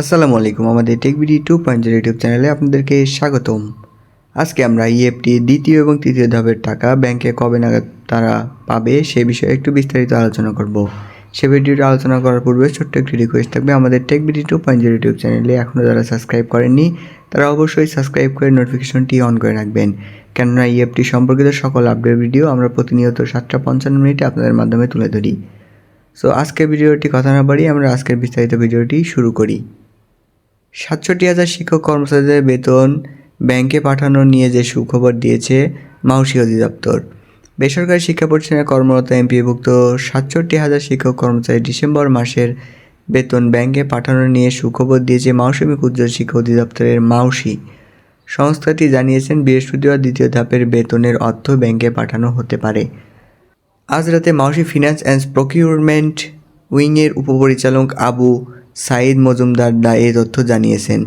আসসালামু আলাইকুম, আমাদের tech BD two point zero YouTube চ্যানেলে আপনাদেরকে স্বাগতম। আজকে আমরা ইএফটি দ্বিতীয় এবং তৃতীয় ধাপের টাকা ব্যাংকে কবে নাগাদ তারা পাবে সে বিষয়ে একটু বিস্তারিত আলোচনা করব। সে ভিডিওটি আলোচনা করার পূর্বে ছোট্ট একটি রিকোয়েস্ট থাকবে, আমাদের tech BD two point zero YouTube চ্যানেলে এখনও যারা সাবস্ক্রাইব করেননি, তারা অবশ্যই সাবস্ক্রাইব করে নোটিফিকেশনটি অন করে রাখবেন। কেননা ইএফটি সম্পর্কিত সকল আপডেট ভিডিও আমরা প্রতিনিয়ত সাতটা পঞ্চান্ন মিনিটে আপনাদের মাধ্যমে তুলে ধরি। সো আজকের ভিডিওটি কথা না বাড়িয়ে আমরা আজকের বিস্তারিত ভিডিওটি শুরু করি। সাতষট্টি হাজার শিক্ষক কর্মচারীদের বেতন ব্যাংকে পাঠানো নিয়ে যে সুখবর দিয়েছে মাউসি অধিদপ্তর। বেসরকারি শিক্ষা প্রতিষ্ঠানে কর্মরত এমপিভুক্ত সাতষট্টি হাজার শিক্ষক কর্মচারী ডিসেম্বর মাসের বেতন ব্যাংকে পাঠানো নিয়ে সুখবর দিয়েছে মাউসুমিক উজ্জ্বল শিক্ষা অধিদপ্তরের মাউসি। সংস্থাটি জানিয়েছেন, বৃহস্পতিবার দ্বিতীয় ধাপের বেতনের অর্থ ব্যাংকে পাঠানো হতে পারে। আজ রাতে মাউসি ফিনান্স অ্যান্ড প্রকিউরমেন্ট উইংয়ের উপপরিচালক আবু সাইদ মজুমদার দা এই তথ্য জানিয়েছেন।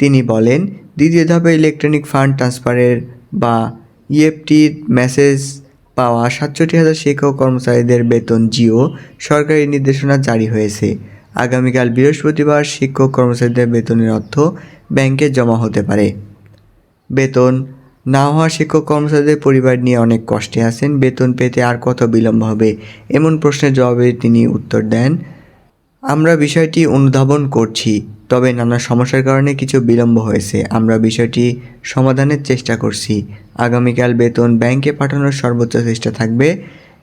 তিনি বলেন, দ্বিতীয় ধাপে ইলেকট্রনিক ফান্ড ট্রান্সফারের বা ইএফটির মেসেজ পাওয়া সাতষট্টি হাজার শিক্ষক কর্মচারীদের বেতন জিও সরকারি নির্দেশনা জারি হয়েছে। আগামীকাল বৃহস্পতিবার শিক্ষক কর্মচারীদের বেতনের অর্থ ব্যাংকে জমা হতে পারে। বেতন না হওয়া শিক্ষক কর্মচারীদের পরিবার নিয়ে অনেক কষ্টে আছেন। বেতন পেতে আর কত বিলম্ব হবে এমন প্রশ্নের জবাবে তিনি উত্তর দেন আমরা বিষয়টি অনুধাবন করছি, তবে নানা সমস্যার কারণে কিছু বিলম্ব হয়েছে। আমরা বিষয়টি সমাধানের চেষ্টা করছি। আগামীকাল বেতন ব্যাংকে পাঠানোর সর্বোচ্চ চেষ্টা থাকবে।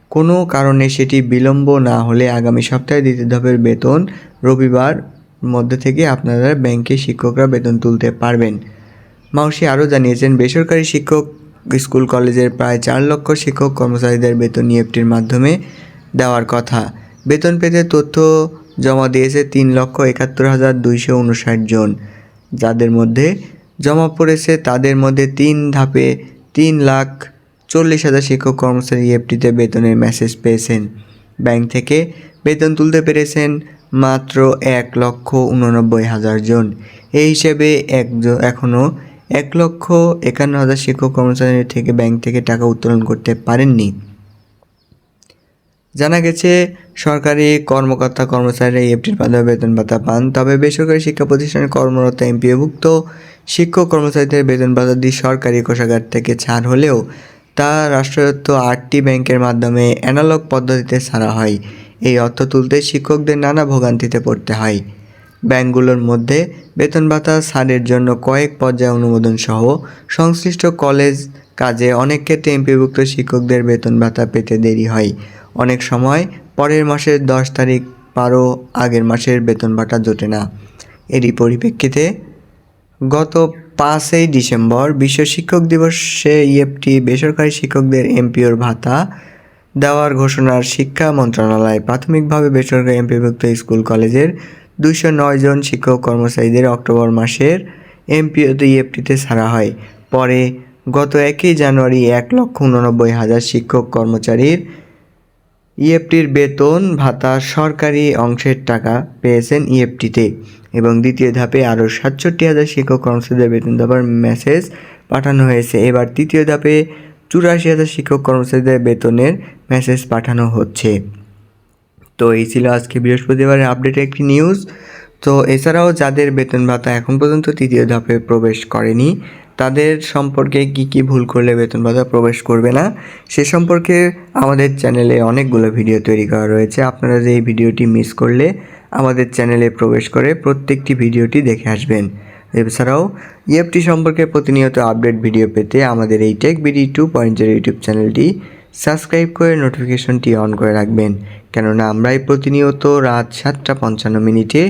কোনো কারণে সেটি বিলম্ব না হলে আগামী সপ্তাহে দ্বিতীয় ধাপের বেতন রবিবার মধ্যে থেকে আপনারা ব্যাংকে শিক্ষকরা বেতন তুলতে পারবেন। মাউসি আরও জানিয়েছেন, বেসরকারি শিক্ষক স্কুল কলেজের প্রায় চার লক্ষ শিক্ষক কর্মচারীদের বেতন ইএফটির মাধ্যমে দেওয়ার কথা। বেতন পেতে তথ্য জমা দিয়েছে তিন লক্ষ একাত্তর হাজার দুইশো উনষাট জন। যাদের মধ্যে জমা পড়েছে তাদের মধ্যে তিন ধাপে তিন লাখ চল্লিশ হাজার শিক্ষক কর্মচারী এফটিতে বেতনের মেসেজ পেয়েছেন। ব্যাংক থেকে বেতন তুলতে পেরেছেন মাত্র এক লক্ষ উননব্বই হাজার জন। এই হিসেবে এক এখনও এক লক্ষ একান্ন হাজার শিক্ষক কর্মচারী থেকে ব্যাংক থেকে টাকা উত্তোলন করতে পারেননি। জানা গেছে সরকারি কর্মকর্তা কর্মচারীরা এফটির মাধ্যমে বেতন ভাতা পান। তবে বেসরকারি শিক্ষা প্রতিষ্ঠানে কর্মরত এমপিওভুক্ত শিক্ষক কর্মচারীদের বেতন ভাতা দিয়ে সরকারি কোষাগার থেকে ছাড় হলেও তা রাষ্ট্রায়ত্ত আটটি ব্যাংকের মাধ্যমে অ্যানালগ পদ্ধতিতে ছাড়া হয়। এই অর্থ তুলতে শিক্ষকদের নানা ভোগান্তিতে পড়তে হয়। ব্যাংকগুলোর মধ্যে বেতন ভাতা ছাড়ের জন্য কয়েক পর্যায়ে অনুমোদন সহ সংশ্লিষ্ট কলেজ কাজে অনেক ক্ষেত্রে এমপিভুক্ত শিক্ষকদের বেতন ভাতা পেতে দেরি হয়। অনেক সময় পরের মাসের দশ তারিখ পারও আগের মাসের বেতন ভাতা জোটে না। এরই পরিপ্রেক্ষিতে গত পাঁচই ডিসেম্বর বিশ্ব শিক্ষক দিবসে ইএফটি বেসরকারি শিক্ষকদের এমপিওর ভাতা দেওয়ার ঘোষণার শিক্ষা মন্ত্রণালয় প্রাথমিকভাবে বেসরকারি এমপিভুক্ত স্কুল কলেজের দুইশো নয় জন শিক্ষক কর্মচারীদের অক্টোবর মাসের এমপিওতে ইএফটিতে ছাড়া হয়। পরে গত একই জানুয়ারি এক লক্ষ উননব্বই হাজার শিক্ষক কর্মচারীর ইএফটির বেতন ভাতা সরকারি অংশের টাকা পেয়েছেন ইএফটিতে এবং দ্বিতীয় ধাপে আরও সাতষট্টি হাজার শিক্ষক কর্মচারীদের বেতন দেওয়ার মেসেজ পাঠানো হয়েছে। এবার তৃতীয় ধাপে চুরাশি হাজার শিক্ষক কর্মচারীদের বেতনের মেসেজ পাঠানো হচ্ছে। তো এই ছিল আজকে বৃহস্পতিবারের আপডেট একটি নিউজ। তো এছাড়াও যাদের বেতন ভাতা এখন পর্যন্ত তৃতীয় ধাপে প্রবেশ করেনি, তাদের সম্পর্কে কি কি ভুল করলে বেতন ভাতা প্রবেশ করবে না, সে সম্পর্কে আমাদের চ্যানেলে অনেকগুলো ভিডিও তৈরি করা রয়েছে। আপনারা যে এই ভিডিওটি মিস করলে আমাদের চ্যানেলে প্রবেশ করে প্রত্যেকটি ভিডিওটি দেখে আসবেন। এছাড়াও ইএফটি সম্পর্কে প্রতিনিয়ত আপডেট ভিডিও পেতে আমাদের এই tech BD two point zero YouTube চ্যানেলটি সাবস্ক্রাইব করে নোটিফিকেশনটি অন করে রাখবেন। কেননা আমরাই প্রতিনিয়ত রাত সাতটা পঞ্চান্ন মিনিটে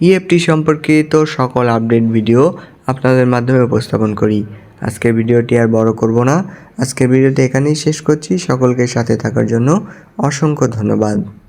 ইএফটি সম্পর্কিত সকল আপডেট ভিডিও আপনাদের মাধ্যমে উপস্থাপন করি। আজকের ভিডিওটি আর বড় করব না। আজকের ভিডিওটি এখানেই শেষ করছি। সকলকে সাথে থাকার জন্য অসংখ্য ধন্যবাদ।